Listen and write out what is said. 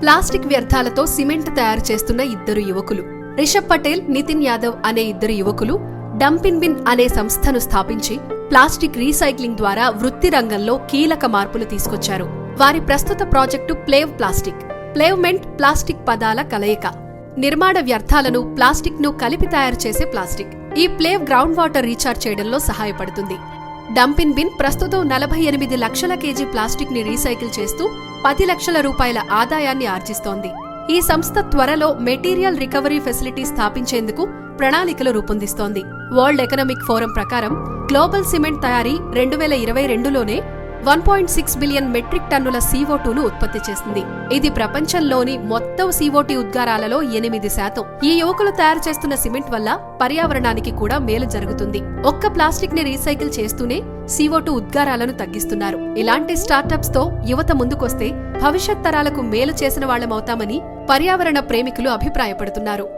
Plastic వ్యర్థాలతో cement తయారు చేస్తున్న ఇద్దరు యువకులు. రిషబ్ పటేల్ నితిన్ యాదవ్ అనే ఇద్దరు యువకులు డంపిన్ బిన్ అనే సంస్థను స్థాపించి ప్లాస్టిక్ రీసైక్లింగ్ ద్వారా వృత్తి రంగంలో కీలక మార్పులు తీసుకొచ్చారు. వారి ప్రస్తుత project plave plastic plavement plastic పదాల కలయిక. నిర్మాణ వ్యర్థాలను ప్లాస్టిక్ను కలిపి తయారు చేసే ప్లాస్టిక్. ఈ ప్లేవ్ గ్రౌండ్ వాటర్ రీఛార్జ్ చేయడంలో సహాయపడుతుంది. డంపిన్ బిన్ ప్రస్తుతం నలభై ఎనిమిది లక్షల కేజీ ప్లాస్టిక్ని రీసైకిల్ చేస్తూ పది లక్షల రూపాయల ఆదాయాన్ని ఆర్జిస్తోంది. ఈ సంస్థ త్వరలో మెటీరియల్ రికవరీ ఫెసిలిటీ స్థాపించేందుకు ప్రణాళికలు రూపొందిస్తోంది. వరల్డ్ ఎకనామిక్ ఫోరం ప్రకారం గ్లోబల్ సిమెంట్ తయారీ రెండు వేల ఇరవై రెండులోనే one point six billion metric టన్నుల CO2 టూను ఉత్పత్తి చేసింది. ఇది ప్రపంచంలోని మొత్తం సీఓటీ ఉద్గారాలలో ఎనిమిది శాతం. ఈ యువకులు తయారు చేస్తున్న సిమెంట్ వల్ల పర్యావరణానికి కూడా మేలు జరుగుతుంది. ఒక్క ప్లాస్టిక్ని రీసైకిల్ చేస్తూనే CO2 ఉద్గారాలను తగ్గిస్తున్నారు. ఇలాంటి స్టార్టప్స్తో యువత ముందుకొస్తే భవిష్యత్ తరాలకు మేలు చేసిన వాళ్ళమవుతామని పర్యావరణ ప్రేమికులు అభిప్రాయపడుతున్నారు.